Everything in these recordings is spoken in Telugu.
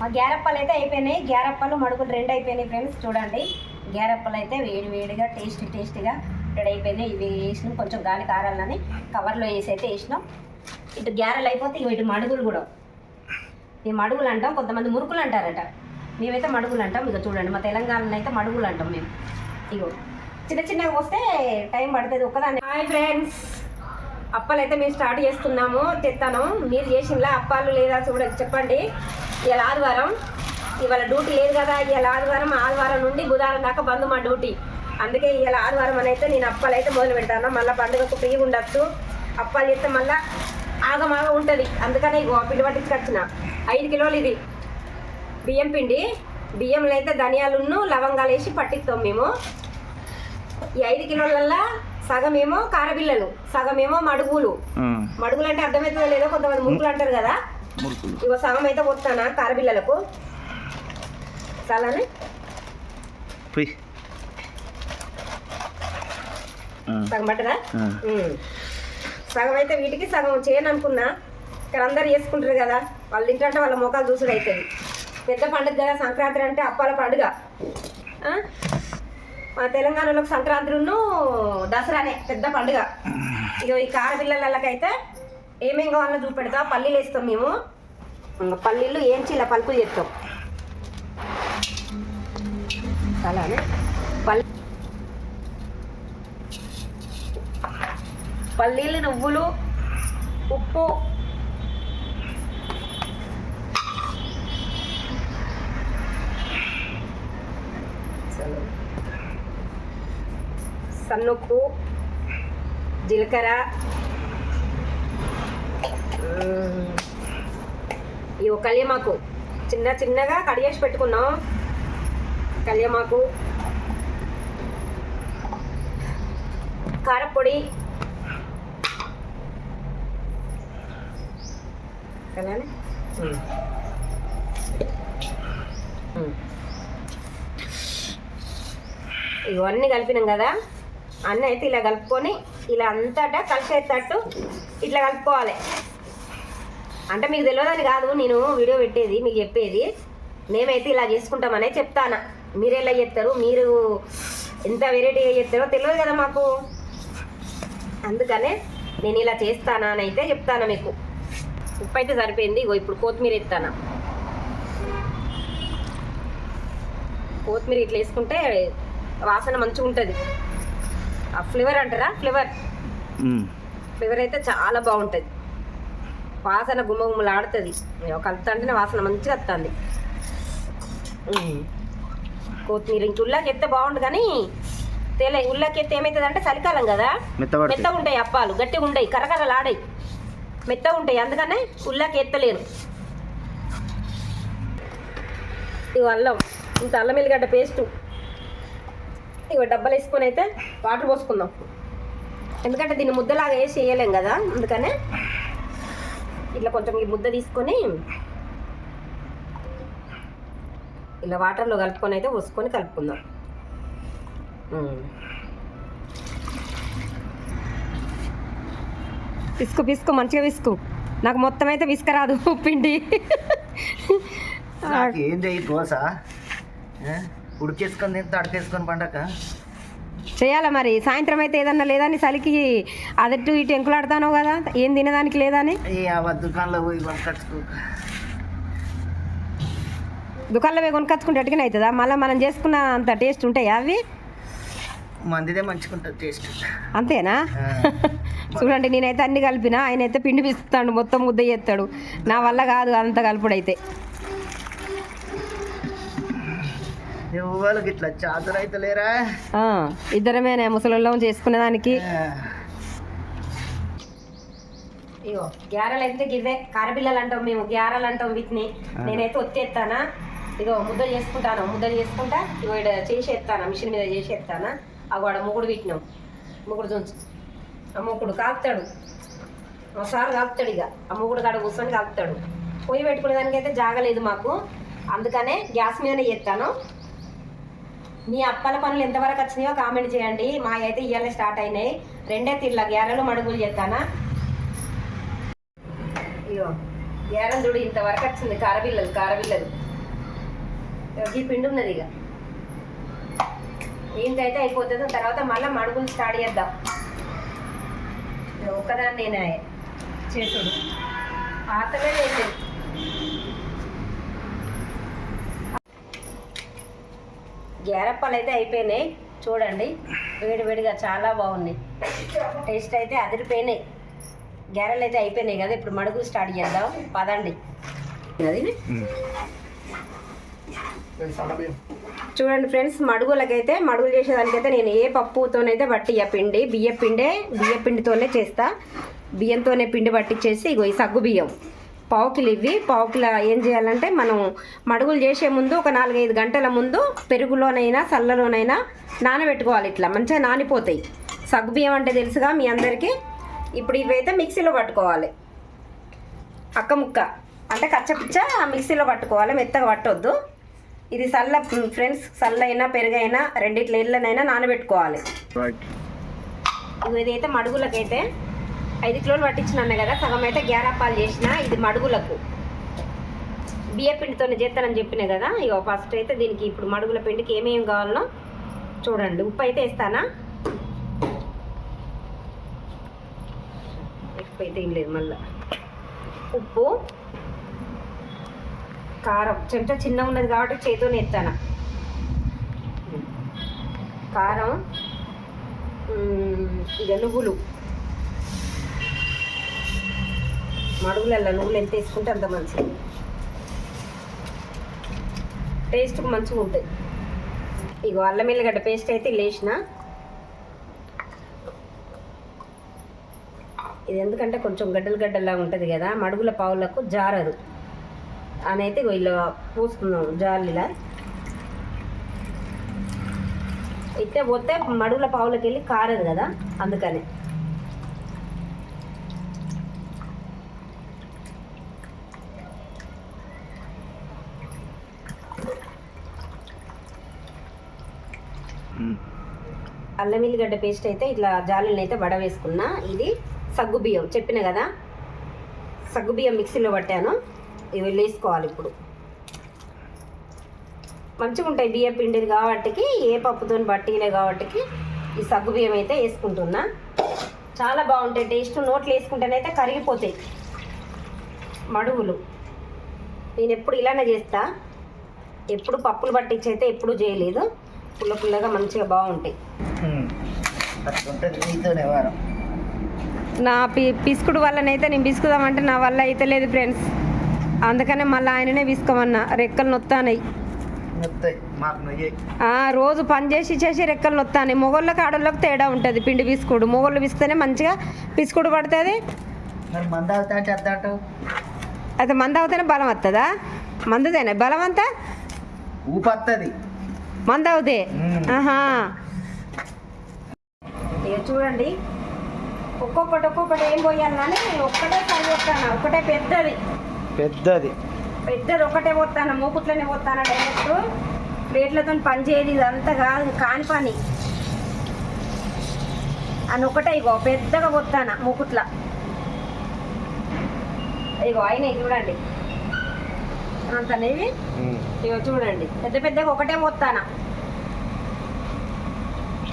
మా గ్యారప్పలు అయితే అయిపోయినాయి. గ్యారప్పలు మడుగులు రెండు అయిపోయినాయి ఫ్రెండ్స్. చూడండి. గ్యారప్పలు అయితే వేడి వేడిగా టేస్ట్ టేస్టీగా రెడీ అయిపోయినాయి. ఇవి వేసినాం. కొంచెం గాలి కారాలని కవర్లో వేసి అయితే వేసినాం. ఇటు గ్యారెలు అయిపోతే ఇవి ఇటు మడుగులు కూడా. ఈ మడుగులు అంటాం. కొంతమంది మురుకులు అంటారట. మేమైతే మడుగులు అంటాం. ఇక చూడండి. మా తెలంగాణలో అయితే మడుగులు అంటాం మేము. ఇగో చిన్న చిన్నగా వస్తే టైం పడుతుంది ఒక్కదాన్ని హాయ్ ఫ్రెండ్స్. అప్పాలు అయితే మేము స్టార్ట్ చేస్తున్నాము. తెత్తాను. మీరు చేసినలా అప్పాలు లేదా చూడ చెప్పండి. ఇవాళ ఆదివారం. ఇవాళ డ్యూటీ లేదు కదా ఇవాళ ఆదివారం ఆదివారం నుండి బుధవారం దాకా బంద్ మా డ్యూటీ. అందుకే ఇవాళ ఆదివారం అని అయితే నేను అప్పాలు అయితే మొదలు పెడతాను. మళ్ళీ పండుగకు ఫ్రీగా ఉండొచ్చు. అప్పాలు చేస్తే మళ్ళీ ఆగమాగ ఉంటుంది. అందుకనే ఇగో పిండి పట్టించుకొచ్చిన ఐదు కిలోలు ఇది. బియ్యం పిండి. బియ్యంలో అయితే ధనియాలును లవంగాలు వేసి పట్టిస్తాం మేము. ఈ ఐదు కిలోలల్లో సగమేమో కారబిల్లలు సగమేమో మడుగులు. మడుగులు అంటే అర్థమవుతుందో లేదో కొంతమంది మురుకులు అంటారు కదా. మురుకులు. ఇగో సగం అయితే పోతానా కారబిల్లలకు చాలానే? పోయి సగం పట్టదా. సగం అయితే వీటికి సగం చేయను అనుకున్నా. ఇక్కడ అందరు చేసుకుంటారు కదా వాళ్ళు తింటే వాళ్ళ ముఖాలు చూసుడు అవుతుంది పెద్ద పండుగ కదా సంక్రాంతి అంటే అప్పాల పండుగ? మన తెలంగాణలోకి సంక్రాంతిను దసరానే పెద్ద పండుగ. ఇక ఈ కార పిల్లలకైతే ఏమేం కావాలో చూపెడతా పల్లీలు వేస్తాం మేము. పల్లీలు ఏంచి ఇలా పలుకులు చేస్తాం. అలానే పల్లి పల్లీలు నువ్వులు ఉప్పు. సన్నుప్పు జీలకర్ర. ఇవి కళ్యమాకు. చిన్న చిన్నగా కడిగేసి పెట్టుకున్నాం. కళ్యమాకు. కారపొడి. ఇవన్నీ కలిపినాం కదా. అన్నీ అయితే ఇలా కలుపుకొని ఇలా అంతటా కలిసేటట్టు ఇట్లా కలుపుకోవాలి. అంటే మీకు తెలియదని కాదు నేను వీడియో పెట్టేది మీకు చెప్పేది. మేమైతే ఇలా చేసుకుంటామనే చెప్తాను. మీరు ఎలా చేస్తారు మీరు ఎంత వెరైటీగా చేస్తారో తెలియదు కదా మాకు. అందుకనే నేను ఇలా చేస్తానా అని అయితే చెప్తాను మీకు. ఉప్పు అయితే సరిపోయింది ఇగో ఇప్పుడు కొత్తిమీర ఎత్తాను కొత్తిమీర ఇట్లా వేసుకుంటే వాసన మంచిగా ఉంటుంది. ఆ ఫ్లేవర్ అంటారా? ఫ్లేవర్. ఫ్లేవర్ అయితే చాలా బాగుంటుంది. వాసన గుమ్మ గుమ్మలాడుతుంది కలుపుతా అంటేనే వాసన మంచిగా వస్తుంది. కొత్తిమీర ఇంక ఉల్లాకి ఎత్తే బాగుండు కానీ తెల ఉల్లాకి ఎత్తే ఏమవుతుంది అంటే చలికాలం కదా. మెత్తగా ఉంటాయి అప్పాలు గట్టిగా ఉంటాయి కరకరలాడాయి. మెత్తగా ఉంటాయి అందుకనే ఉల్లాకి ఎత్తలేను ఇవి అల్లం ఇంత అల్లం ఎల్లిగడ్డ పేస్టు. ఇవి డబ్బాలు వేసుకొని అయితే వాటర్ పోసుకుందాం. ఎందుకంటే దీన్ని ముద్దలాగా వేసి వేయలేం కదా అందుకనే ఇట్లా కొంచెం ఈ ముద్ద తీసుకొని ఇలా వాటర్లో కలుపుకొని అయితే పోసుకొని కలుపుకుందాం. విసుకు పిసుకు మంచిగా విసుకు నాకు మొత్తం అయితే విసుకరాదు పిండి. నాకు ఏం? దోశ ఉడికేసుకొని తింటే అడకేసుకొని పండక చేయాలా మరి? సాయంత్రం అయితే ఏదన్నా లేదని చలికి అదట్టు ఇటు ఎంకులాడతానో కదా? ఏం తినడానికి లేదని? దుకాణంలో పోయి కొనుకొచ్చుకో దుకాణంలో పోయి కొనుక్కొచ్చుకుంటే ఎట్టుకుని అవుతుందా? మళ్ళీ మనం చేసుకున్న అంత టేస్ట్ ఉంటాయా అవి? మందిదే మంచిగుంటుంది టేస్ట్. అంతేనా? చూడండి నేనైతే అన్ని కలిపిన ఆయన అయితే పిండి పిస్తాడు మొత్తం ముద్ద చేస్తాడు. నా వల్ల కాదు అంత కలుపుడైతే. ఎవరికి ఇట్లా చాతులు అయితే లేరా? ఆ, ఇద్దరమేనే ముసలిళ్ళం చేసుకునే దానికి. ఇగో గ్యారెలు అయితే గివే కారపిల్లలు అంటాం మేము గ్యారెలు అంటాం వీటిని నేనైతే ఒత్తేస్తానా ఇగో ముద్ద చేసుకుంటాను. ముద్ద చేసుకుంటా ఇగో ఈడ చేసేస్తాను మిషన్ మీద చేసేస్తానా అగో ఆడ ముగుడు పెట్టినాం. ముగుడు చుంచు ఆ ముగ్గుడు కాపుతాడు ఒకసారి కాపుతాడు ఇక ఆ ముగ్గుడు కాడ కూర్చొని కాపుతాడు పొయ్యి పెట్టుకునే దానికైతే జాగలేదు మాకు. అందుకనే గ్యాస్ మీదనే చేస్తాను మీ అప్పల పనులు ఎంతవరకు వచ్చినాయో కామెంట్ చేయండి. మా అయితే ఇవాళ స్టార్ట్ అయినాయి. రెండే తీర్ల గ్యారెలు మడుగులు చేస్తానా ఇగో గేరం చూడు ఇంతవరకు వచ్చింది. కారబిల్లలు కారబిల్లలు. ఈ పిండి ఉన్నది ఇక ఏంటైతే అయిపోతుంది తర్వాత మళ్ళీ మడుగులు స్టార్ట్ చేద్దాం. ఇది ఒక్కదాన్ని నేనే చేసుడు పాతలే లేదు. గ్యారప్పలు అయితే అయిపోయినాయి. చూడండి వేడి వేడిగా చాలా బాగున్నాయి. టేస్ట్ అయితే అదిరిపోయినాయి. గ్యారెలు అయితే అయిపోయినాయి కదా ఇప్పుడు మడుగులు స్టార్ట్ చేద్దాం. పదండి. అది? చూడండి ఫ్రెండ్స్ మడుగులకైతే మడుగులు చేసేదానికైతే నేను ఏ పప్పుతోనైతే పట్టియ పిండి బియ్య పిండే బియ్య పిండితోనే చేస్తా. బియ్యంతోనే పిండి పట్టించేసి ఇగో ఈ సగ్గు బియ్యం పావుకిలు ఇవి పావుకిల ఏం చేయాలంటే మనం మడుగులు చేసే ముందు ఒక నాలుగైదు గంటల ముందు పెరుగులోనైనా చల్లలోనైనా నానబెట్టుకోవాలి ఇట్లా. మంచిగా నానిపోతాయి. సగ్గు బియ్యం అంటే తెలుసుగా మీ అందరికీ. ఇప్పుడు ఇవైతే మిక్సీలో పట్టుకోవాలి. అక్క ముక్క. అంటే కచ్చపిచ్చ మిక్సీలో పట్టుకోవాలి. మెత్తగా పట్టొద్దు. ఇది చల్ల ఫ్రెండ్స్ చల్లైనా పెరుగైనా రెండిట్ల ఇళ్ళనైనా నానబెట్టుకోవాలి. ఇదైతే మడుగులకైతే ఐదు కిలోలు పట్టించినాను కదా సగం అయితే గ్యారాపాలు చేసిన ఇది మడుగులకు. బియ్య పిండితో చేస్తానని చెప్పిన కదా ఇగో ఫస్ట్ అయితే దీనికి ఇప్పుడు మడుగుల పిండికి ఏమేమి కావాలనో చూడండి. ఉప్పు అయితే వేస్తానా? ఉప్పు అయితే ఏం లేదు మళ్ళీ. ఉప్పు కారం. చెంచా చిన్న ఉన్నది కాబట్టి చేతితోనే ఎత్తాను కారం ఇక నువ్వులు. మడుగులల్లో నువ్వులు ఎంత వేసుకుంటే అంత మంచిది. టేస్ట్ మంచిగా ఉంటుంది. ఇగో అల్లం ఎల్లిగడ్డ పేస్ట్ అయితే లేచిన. ఇది ఎందుకంటే కొంచెం గడ్డలు గడ్డల్లా ఉంటుంది కదా మడుగుల పావులకు జారదు. అని అయితే ఇగో ఇలా పూసుకున్నాం జాలిలా ఇట్టే పోతే మడుగుల పావులకి వెళ్ళి కారదు కదా అందుకని. అల్లం ఎల్లిగడ్డ పేస్ట్ అయితే ఇట్లా జాలీలను అయితే వడవేసుకున్నా. ఇది సగ్గు బియ్యం చెప్పిన కదా? సగ్గు బియ్యం మిక్సీలో పట్టాను. ఇవి వేసుకోవాలి ఇప్పుడు. మంచిగా ఉంటాయి బియ్యం పిండిది కాబట్టి ఏ పప్పుతో బట్టీలే కాబట్టి ఈ సగ్గు బియ్యం అయితే వేసుకుంటున్నా. చాలా బాగుంటాయి టేస్ట్ నోట్లు వేసుకుంటేనైతే కరిగిపోతాయి. మడుగులు. నేను ఎప్పుడు ఇలానే చేస్తా. ఎప్పుడు పప్పులు పట్టించి అయితే ఎప్పుడు చేయలేదు. పుల్ల పుల్లగా మంచిగా బాగుంటాయి. ఉంటుంది నీతోనే వారం. నా పి పిసుకుడు వల్లనైతే నేను పిసుకుదామంటే నా వల్ల అయితే లేదు ఫ్రెండ్స్. అందుకనే మళ్ళీ ఆయననే పిసుకోమన్నా. రెక్కలు నొత్తానాయి రోజు పని చేసి చేసి రెక్కలు నొత్తానాయి మొగోళ్ళకి ఆడోళ్ళకి తేడా ఉంటుంది పిండి పిసుకుడు. మొగోళ్ళు పిసికితేనే మంచిగా పిసుకుడు పడుతుంది. అయితే మంద అవుతేనే బలం వస్తుందా మందుదేనా? బలం అంతా ఊపత్తది. మంద అవుతే మ్మ్. ఆహా. ఇక చూడండి. ఒక్కొక్కటి ఒక్కొక్కటి ఏం పోయాలని ఒక్కటే సరి వస్తాను ఒకటే పెద్దది. పెద్దది. పెద్దది ఒకటే పోతాను. మూకుట్లోనే పోతాను డైరెక్ట్ ప్లేట్లతో పని చేయదు. ఇదంతా కాదు కాని పని. అని ఒకటే ఇగో పెద్దగా పోతాను మూకుట్ల ఇగో అయినాయి చూడండి. అంతనేవి ఇగో చూడండి. పెద్ద పెద్దగా ఒకటే పోతాను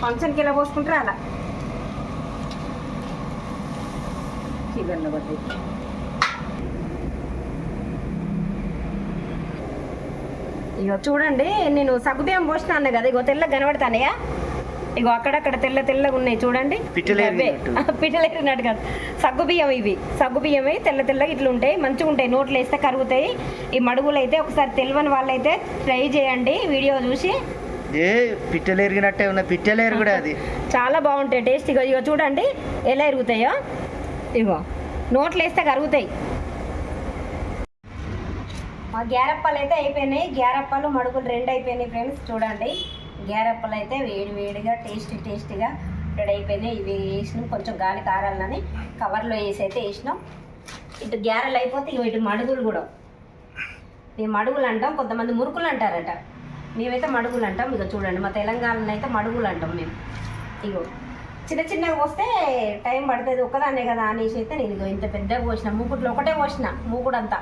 ఫంక్షన్కి ఇలా పోసుకుంటారా అలా. చికెన్లో బట్టి. ఇగో చూడండి నేను సగ్గుబియ్యం పోసినాను కదా ఇగో తెల్ల కనబడతానయా ఇగో అక్కడక్కడ తెల్ల తెల్లగా ఉన్నాయి చూడండి. పిట్టలేరినట్టు. కాదు. సగ్గు బియ్యం ఇవి. సగ్గు బియ్యమే తెల్ల తెల్లగా ఇట్లా ఉంటాయి. మంచిగా ఉంటాయి. నోట్లు వేస్తే కరుగుతాయి. ఈ మడుగులు అయితే ఒకసారి తెలియని వాళ్ళైతే ట్రై చేయండి. వీడియో చూసి. ఏ పిట్టలు ఎరిగినట్టే ఉన్న పిట్టలేరు కూడా అది. చాలా బాగుంటాయి. టేస్ట్ ఇగో ఇగో చూడండి. ఎలా ఎరుగుతాయో. ఇగో. నోట్లు వేస్తే కరుగుతాయి. మా గ్యారప్పలు అయితే అయిపోయినాయి. గ్యారప్పలు మడుగులు రెండు అయిపోయినాయి ఫ్రెండ్స్. చూడండి. గేరప్పలు అయితే వేడి వేడిగా టేస్టీ టేస్టీగా రెడీ అయిపోయినాయి ఇవి వేసినాం కొంచెం గాలి కారాలని కవర్లో వేసి అయితే వేసినాం. ఇటు గ్యారెలు అయిపోతే ఇగో ఇటు మడుగులు కూడా. మేము మడుగులు అంటాం కొంతమంది మురుకులు అంటారట. మేమైతే మడుగులు అంటాం. ఇక చూడండి మా తెలంగాణలో అయితే మడుగులు అంటాం మేము. ఇగో చిన్న చిన్నగా పోస్తే టైం పడుతుంది ఒక్కదాన్నే కదా అనేసి అయితే నేను ఇదిగో ఇంత పెద్దగా పోసిన. మూకుట్లో ఒకటే పోసిన మూకుడంతా.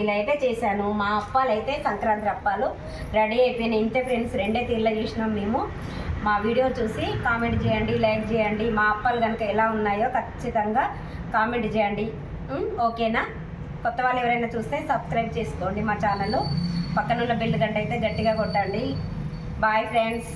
ఇలా అయితే చేశాను. మా అప్పాలు అయితే సంక్రాంతి అప్పాలు రెడీ అయిపోయినాయి. ఇంతే ఫ్రెండ్స్ రెండే తీర్లో చూసినాం మేము. మా వీడియో చూసి కామెంట్ చేయండి లైక్ చేయండి. మా అప్పాలు కనుక ఎలా ఉన్నాయో ఖచ్చితంగా కామెంట్ చేయండి. ఓకేనా? కొత్త వాళ్ళు ఎవరైనా చూస్తే సబ్స్క్రైబ్ చేసుకోండి మా ఛానల్. పక్కనున్న బెల్ గంట అయితే గట్టిగా కొట్టండి. Bye friends.